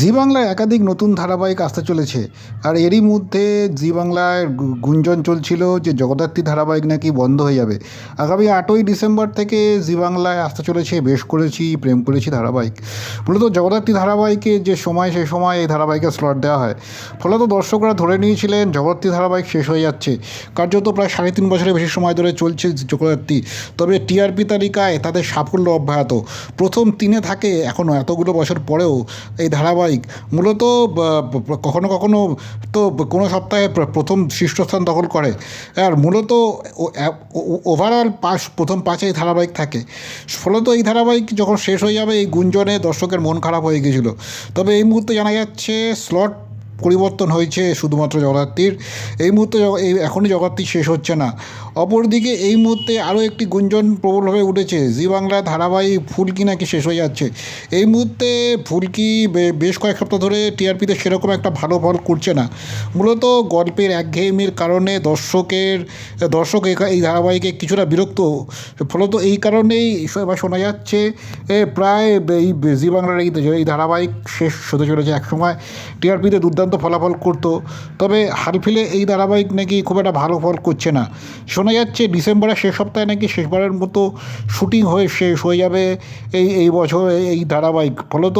জি বাংলায় একাধিক নতুন ধারাবাহিক আসতে চলেছে। আর এরই মধ্যে জি বাংলায় গুঞ্জন চলছিল যে জগদ্ধাত্রী ধারাবাহিক নাকি বন্ধ হয়ে যাবে। আগামী আটই ডিসেম্বর থেকে জি বাংলায় আসতে চলেছে, বেশ করেছি, প্রেম করেছি ধারাবাহিক। মূলত জগদ্ধাত্রী ধারাবাহিকে যে সময় সেই সময় এই ধারাবাহিকের স্লট দেওয়া হয়। ফলত দর্শকরা ধরে নিয়েছিলেন, জগদ্ধাত্রী ধারাবাহিক শেষ হয়ে যাচ্ছে। কার্যত প্রায় সাড়ে তিন বছরের বেশি সময় ধরে চলছে জগদ্ধাত্রী। তবে টিআরপি তালিকায় তাদের সাফল্য অব্যাহত। প্রথম তিনে থাকে এখনও এতগুলো বছর পরেও এই ধারাবাহিক মূলত বা- বা- কখনো কখনো তো কোনো সপ্তাহে প্রথম শীর্ষস্থান দখল করে। আর মূলত ওভারঅল পাস প্রথম পাঁচে এই ধারাবাহিক থাকে। ফলত এই ধারাবাহিক যখন শেষ হয়ে যাবে, এই গুঞ্জনে দর্শকের মন খারাপ হয়ে গিয়েছিল। তবে এই মুহূর্তে জানা যাচ্ছে স্লট পরিবর্তন হয়েছে শুধুমাত্র জগদ্ধাত্রীর। এই মুহূর্তে এই এখনই জগদ্ধাত্রী শেষ হচ্ছে না। অপরদিকে এই মুহূর্তে আরও একটি গুঞ্জন প্রবলভাবে উঠেছে, জি বাংলা ধারাবাহিক ফুলকি নাকি শেষ হয়ে যাচ্ছে। এই মুহূর্তে ফুলকি বেশ কয়েক সপ্তাহ ধরে টিআরপিতে সেরকম একটা ভালো ফল করছে না। মূলত গল্পের একঘেয়েমির কারণে দর্শকের, দর্শক এই ধারাবাহিকে কিছুটা বিরক্ত। ফলত এই কারণেই এবার শোনা যাচ্ছে প্রায় এই জি বাংলার এই ধারাবাহিক শেষ হতে চলেছে একসময়। টিআরপিতে দুর্দান্ত ফলাফল করতো। তবে হালফিলে এই ধারাবাহিক নাকি খুব একটা ভালো ফল করছে না। শোনা যাচ্ছে ডিসেম্বরের শেষ সপ্তাহে নাকি শেষবারের মতো শুটিং হয়ে শেষ হয়ে যাবে এই এই বছর এই- ধারাবাহিক। ফলত,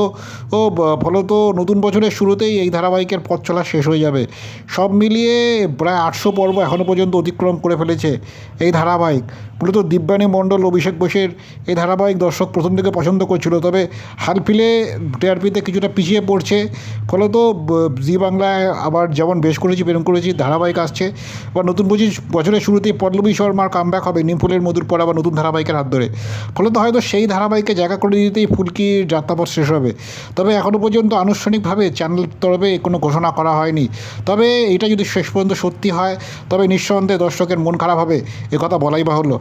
ও ফলত নতুন বছরের শুরুতেই এই ধারাবাহিকের পথ চলা শেষ হয়ে যাবে। সব মিলিয়ে প্রায় আটশো পর্ব এখনও পর্যন্ত অতিক্রম করে ফেলেছে এই ধারাবাহিক। মূলত দিব্যানী মণ্ডল, অভিষেক বোসের এই ধারাবাহিক দর্শক প্রথম থেকে পছন্দ করছিল, তবে হালফিলে টিআরপিতে কিছুটা পিছিয়ে পড়ছে। ফলত, ব- বাংলায় আবার যেমন বেশ করেছি প্রেম করেছি, ধারাবাহিক আসছে। বা নতুন বুঝি বছরের শুরুতেই পল্লবী শর্মার কামব্যাক হবে নিমফুলের মধুর পর আবার নতুন ধারাবাহিকের হাত ধরে। ফলত হয়তো সেই ধারাবাহিকে জায়গা করে দিতেই ফুলকির যাত্রাপথ শেষ হবে। তবে এখনও পর্যন্ত আনুষ্ঠানিকভাবে চ্যানেল তরফে কোনো ঘোষণা করা হয়নি। তবে এটা যদি শেষ পর্যন্ত সত্যি হয়, তবে নিঃসন্দেহে দর্শকের মন খারাপ হবে কথা বলাই বাহুল্য।